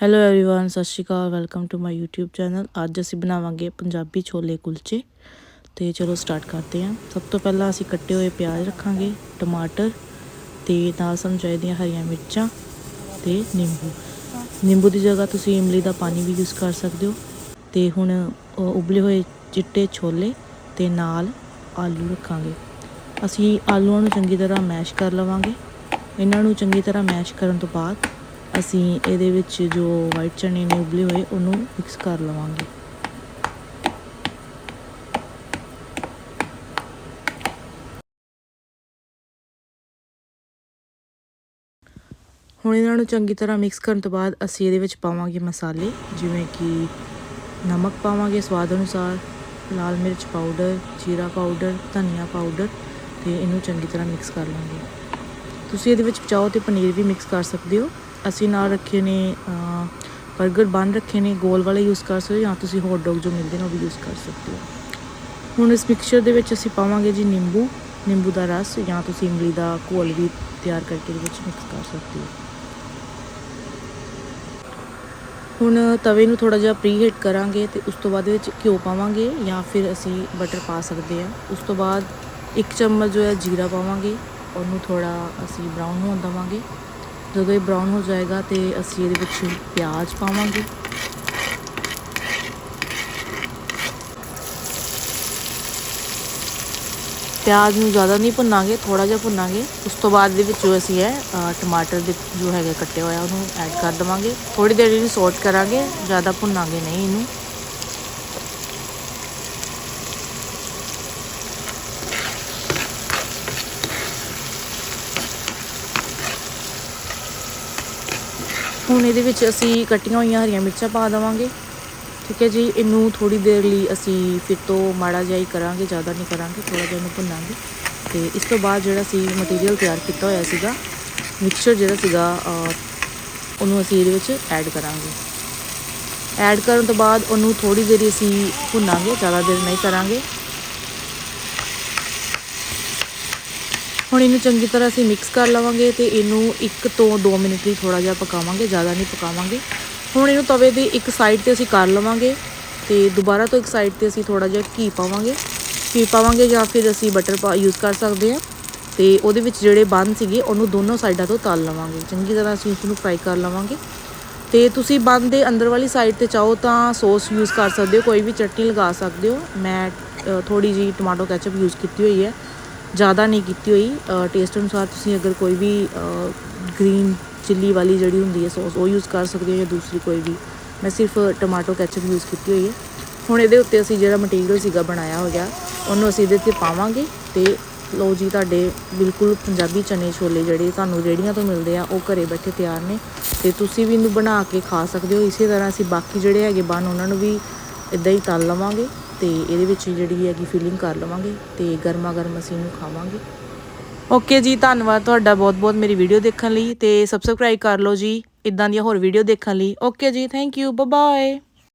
hello everyone Sat Shri Akal welcome to my YouTube channel ਅੱਜ ਅਸੀਂ ਬਣਾਵਾਂਗੇ ਪੰਜਾਬੀ ਛੋਲੇ ਕੁਲਚੇ ਤੇ ਚਲੋ ਸਟਾਰਟ ਕਰਦੇ ਹਾਂ ਸਭ ਤੋਂ ਪਹਿਲਾਂ ਅਸੀਂ ਕੱਟੇ ਹੋਏ ਪਿਆਜ਼ ਰੱਖਾਂਗੇ ਟਮਾਟਰ ਤੇ ਨਾਲ ਸਾਨੂੰ ਚਾਹੀਦੀਆਂ ਹਰੀਆਂ ਮਿਰਚਾਂ ਤੇ ਨਿੰਬੂ ਨਿੰਬੂ ਦੀ ਜਗ੍ਹਾ ਤੁਸੀਂ ਇਮਲੀ ਦਾ ਪਾਣੀ ਵੀ ਯੂਜ਼ ਕਰ ਸਕਦੇ ਹੋ ਤੇ ਹੁਣ ਅ, ਉਬਲੇ ਹੋਏ ਚਿੱਟੇ ਛੋਲੇ ਤੇ ਨਾਲ ਆਲੂ ਰੱਖਾਂਗੇ ਅਸੀਂ ਆਲੂਆਂ ਨੂੰ ਚੰਗੀ ਤਰ੍ਹਾਂ ਮੈਸ਼ ਕਰ ਲਵਾਂਗੇ ਇਹਨਾਂ ਨੂੰ ਚੰਗੀ ਤਰ੍ਹਾਂ ਮੈਸ਼ ਕਰਨ ਤੋਂ ਬਾਅਦ ਅਸੀਂ ਇਹਦੇ ਵਿੱਚ ਜੋ ਵਾਈਟ ਚਨੇ ਨੇ ਉਬਲੇ ਹੋਏ, ਉਹਨੂੰ ਮਿਕਸ ਕਰ ਲਵਾਂਗੇ। ਹੁਣ ਇਹਨਾਂ ਨੂੰ ਚੰਗੀ ਤਰ੍ਹਾਂ ਮਿਕਸ ਕਰਨ ਤੋਂ ਬਾਅਦ ਅਸੀਂ ਇਹਦੇ ਵਿੱਚ ਪਾਵਾਂਗੇ ਮਸਾਲੇ, ਜਿਵੇਂ ਕਿ ਨਮਕ ਪਾਵਾਂਗੇ ਸਵਾਦ ਅਨੁਸਾਰ, ਲਾਲ ਮਿਰਚ ਪਾਊਡਰ ਜੀਰਾ ਪਾਊਡਰ ਧਨੀਆ ਪਾਊਡਰ ਤੇ ਇਹਨੂੰ ਚੰਗੀ ਤਰ੍ਹਾਂ ਮਿਕਸ ਕਰ ਲਾਂਗੇ ਤੁਸੀਂ ਇਹਦੇ ਵਿੱਚ ਚਾਹੋ ਤੇ ਪਨੀਰ ਵੀ ਮਿਕਸ ਕਰ ਸਕਦੇ ਹੋ। ਅਸੀਂ ਨਾਲ ਰੱਖੇ ਨੇ 버ਗਰ ਬਨ ਰੱਖੇ ਨੇ, ਗੋਲ ਵਾਲੇ ਯੂਜ਼ ਕਰ ਸਕਦੇ ਹੋ ਜਾਂ ਤੁਸੀਂ ਹੌਟ ਡੌਗ ਜੋ ਮਿਲਦੇ ਨੇ ਉਹ ਵੀ ਯੂਜ਼ ਕਰ ਸਕਦੇ ਹੋ। ਹੁਣ ਇਸ ਮਿਕਸਚਰ ਦੇ ਵਿੱਚ ਅਸੀਂ ਪਾਵਾਂਗੇ ਜੀ ਨਿੰਬੂ ਨਿੰਬੂ ਦਾ ਰਸ ਜਾਂ ਤੁਸੀਂ ਇਮਲੀ ਦਾ ਘੋਲ ਵੀ ਤਿਆਰ ਕਰਕੇ ਇਹਦੇ ਵਿੱਚ ਮਿਕਸ ਕਰ ਸਕਦੇ ਹੋ। ਹੁਣ ਤਵੇ ਨੂੰ ਥੋੜਾ ਜਿਹਾ ਪ੍ਰੀ ਹੀਟ ਕਰਾਂਗੇ ਤੇ ਉਸ ਤੋਂ ਬਾਅਦ ਇਹਦੇ ਵਿੱਚ ਘਿਓ ਪਾਵਾਂਗੇ ਜਾਂ ਫਿਰ ਅਸੀਂ ਬਟਰ ਪਾ ਸਕਦੇ ਹਾਂ। ਉਸ ਤੋਂ ਬਾਅਦ ਇੱਕ ਚਮਚ ਜੋ ਹੈ ਜੀਰਾ ਪਾਵਾਂਗੇ, ਉਹਨੂੰ ਥੋੜਾ ਅਸੀਂ ਬਰਾਊਨ ਹੋਣ ਦੇਵਾਂਗੇ। ਜਦੋਂ ਇਹ ਬਰਾਊਨ ਹੋ ਜਾਏਗਾ ਤੇ ਅਸੀਂ ਇਹਦੇ ਵਿੱਚ ਪਿਆਜ਼ ਪਾਵਾਂਗੇ। ਪਿਆਜ਼ ਨੂੰ ਜ਼ਿਆਦਾ ਨਹੀਂ ਭੁੰਨਾਂਗੇ ਥੋੜਾ ਜਿਹਾ ਭੁੰਨਾਂਗੇ। ਉਸ ਤੋਂ ਬਾਅਦ ਦੇ ਵਿੱਚ ਜੋ ਅਸੀਂ ਹੈ ਟਮਾਟਰ ਦੇ ਜੋ ਹੈਗੇ ਕੱਟੇ ਹੋਇਆ ਉਹਨੂੰ ਐਡ ਕਰ ਦਵਾਂਗੇ। ਥੋੜੀ ਦੇਰ ਇਹਨੂੰ ਸੌਟ ਕਰਾਂਗੇ, ਜ਼ਿਆਦਾ ਭੁੰਨਾਂਗੇ ਨਹੀਂ ਇਹਨੂੰ। ਹੁਣ ਇਹਦੇ ਵਿੱਚ ਅਸੀਂ ਕੱਟੀਆਂ ਹੋਈਆਂ ਹਰੀਆਂ ਮਿਰਚਾਂ ਪਾ ਦੇਵਾਂਗੇ। ਠੀਕ ਹੈ ਜੀ, ਇਹਨੂੰ ਥੋੜੀ ਦੇਰ ਲਈ ਅਸੀਂ ਫਿਰ ਤੋਂ ਮਾੜਾ ਜਿਹਾ ਹੀ ਕਰਾਂਗੇ, ਜ਼ਿਆਦਾ ਨਹੀਂ ਕਰਾਂਗੇ ਥੋੜਾ ਜਿਹਾ ਇਹਨੂੰ ਭੁੰਨਾਂਗੇ। ਤੇ ਇਸ ਤੋਂ ਬਾਅਦ ਜਿਹੜਾ ਸੀ ਮਟੀਰੀਅਲ ਤਿਆਰ ਕੀਤਾ ਹੋਇਆ ਸੀਗਾ ਮਿਕਸਚਰ ਜਿਹੜਾ ਸੀਗਾ ਉਹਨੂੰ ਅਸੀਂ ਇਹਦੇ ਵਿੱਚ ਐਡ ਕਰਾਂਗੇ। ਐਡ ਕਰਨ ਤੋਂ ਬਾਅਦ ਉਹਨੂੰ ਥੋੜੀ ਦੇਰ ਅਸੀਂ ਭੁੰਨਾਂਗੇ, ਜ਼ਿਆਦਾ ਦੇਰ ਨਹੀਂ ਕਰਾਂਗੇ। ਹੁਣ ਇਹਨੂੰ ਚੰਗੀ ਤਰ੍ਹਾਂ ਅਸੀਂ ਮਿਕਸ ਕਰ ਲਵਾਂਗੇ ਤੇ ਇਹਨੂੰ 1 ਤੋਂ 2 ਮਿੰਟ ਲਈ ਥੋੜਾ ਜਿਹਾ ਪਕਾਵਾਂਗੇ, ਜ਼ਿਆਦਾ ਨਹੀਂ ਪਕਾਵਾਂਗੇ। ਹੁਣ ਇਹਨੂੰ ਤਵੇ ਦੀ ਇੱਕ ਸਾਈਡ ਤੇ ਅਸੀਂ ਕਰ ਲਵਾਂਗੇ ਤੇ ਦੁਬਾਰਾ ਤੋਂ ਇੱਕ ਸਾਈਡ ਤੇ ਅਸੀਂ ਥੋੜਾ ਜਿਹਾ ਘੀ ਪਾਵਾਂਗੇ। ਘੀ ਪਾਵਾਂਗੇ ਜਾਂ ਫਿਰ ਅਸੀਂ ਬਟਰ ਪਾ ਯੂਜ਼ ਕਰ ਸਕਦੇ ਹਾਂ। ਤੇ ਉਹਦੇ ਵਿੱਚ ਜਿਹੜੇ ਬੰਨ ਸੀਗੇ, ਉਹਨੂੰ ਦੋਨੋਂ ਸਾਈਡਾਂ ਤੋਂ ਤਲ ਲਵਾਂਗੇ। ਚੰਗੀ ਤਰ੍ਹਾਂ ਅਸੀਂ ਉਸ ਨੂੰ ਫਰਾਈ ਕਰ ਲਵਾਂਗੇ। ਤੇ ਤੁਸੀਂ ਬੰਨ ਦੇ ਅੰਦਰ ਵਾਲੀ ਸਾਈਡ ਤੇ ਚਾਹੋ ਤਾਂ ਸੌਸ ਯੂਜ਼ ਕਰ ਸਕਦੇ ਹੋ, ਕੋਈ ਵੀ ਚਟਨੀ ਲਗਾ ਸਕਦੇ ਹੋ। ਮੈਂ ਥੋੜੀ ਜੀ ਟਮਾਟੋ ਕੈਚਅਪ ਯੂਜ਼ ਕੀਤੀ ਹੋਈ ਹੈ। ਜ਼ਿਆਦਾ ਨਹੀਂ ਕੀਤੀ ਹੋਈ। ਟੇਸਟ ਅਨੁਸਾਰ ਤੁਸੀਂ ਅਗਰ ਕੋਈ ਵੀ ਗ੍ਰੀਨ ਚਿੱਲੀ ਵਾਲੀ ਜਿਹੜੀ ਹੁੰਦੀ ਹੈ ਸੌਸ ਉਹ ਯੂਜ਼ ਕਰ ਸਕਦੇ ਹੋ ਜਾਂ ਦੂਸਰੀ ਕੋਈ ਵੀ। ਮੈਂ ਸਿਰਫ ਟਮਾਟੋ ਕੈਚਪ ਯੂਜ਼ ਕੀਤੀ ਹੋਈ ਹੈ। ਹੁਣ ਇਹਦੇ ਉੱਤੇ ਅਸੀਂ ਜਿਹੜਾ ਮਟੀਰੀਅਲ ਸੀਗਾ ਬਣਾਇਆ ਹੋ ਗਿਆ ਉਹਨੂੰ ਅਸੀਂ ਇਹਦੇ ਤੇ ਪਾਵਾਂਗੇ ਤੇ ਲੋ ਜੀ, ਤੁਹਾਡੇ ਬਿਲਕੁਲ ਪੰਜਾਬੀ ਚਨੇ ਛੋਲੇ ਜਿਹੜੇ ਤੁਹਾਨੂੰ ਰੇੜੀਆਂ ਤੋਂ ਮਿਲਦੇ ਆ, ਉਹ ਘਰੇ ਬੈਠੇ ਤਿਆਰ ਨੇ ਤੇ ਤੁਸੀਂ ਵੀ ਇਹਨੂੰ ਬਣਾ ਕੇ ਖਾ ਸਕਦੇ ਹੋ। ਇਸੇ ਤਰ੍ਹਾਂ ਅਸੀਂ ਬਾਕੀ ਜਿਹੜੇ ਹੈਗੇ ਬਨ ਉਹਨਾਂ ਨੂੰ ਵੀ ਇਦਾਂ ਹੀ ਤਲ ਲਵਾਂਗੇ। ਤੇ ਇਹਦੇ ਵਿੱਚ ਜਿਹੜੀ ਹੈਗੀ ਫਿਲਿੰਗ ਕਰ ਲਵਾਂਗੇ ਤੇ ਗਰਮਾ ਗਰਮ ਅਸੀਂ ਇਹਨੂੰ ਖਾਵਾਂਗੇ। ਓਕੇ ਜੀ, ਧੰਨਵਾਦ ਤੁਹਾਡਾ ਬਹੁਤ ਬਹੁਤ ਮੇਰੀ ਵੀਡੀਓ ਦੇਖਣ ਲਈ ਤੇ ਸਬਸਕ੍ਰਾਈਬ ਕਰ ਲਓ ਜੀ ਇਦਾਂ ਦੀਆਂ ਹੋਰ ਵੀਡੀਓ ਦੇਖਣ ਲਈ। ਓਕੇ ਜੀ ਥੈਂਕ ਯੂ ਬਾਏ ਬਾਏ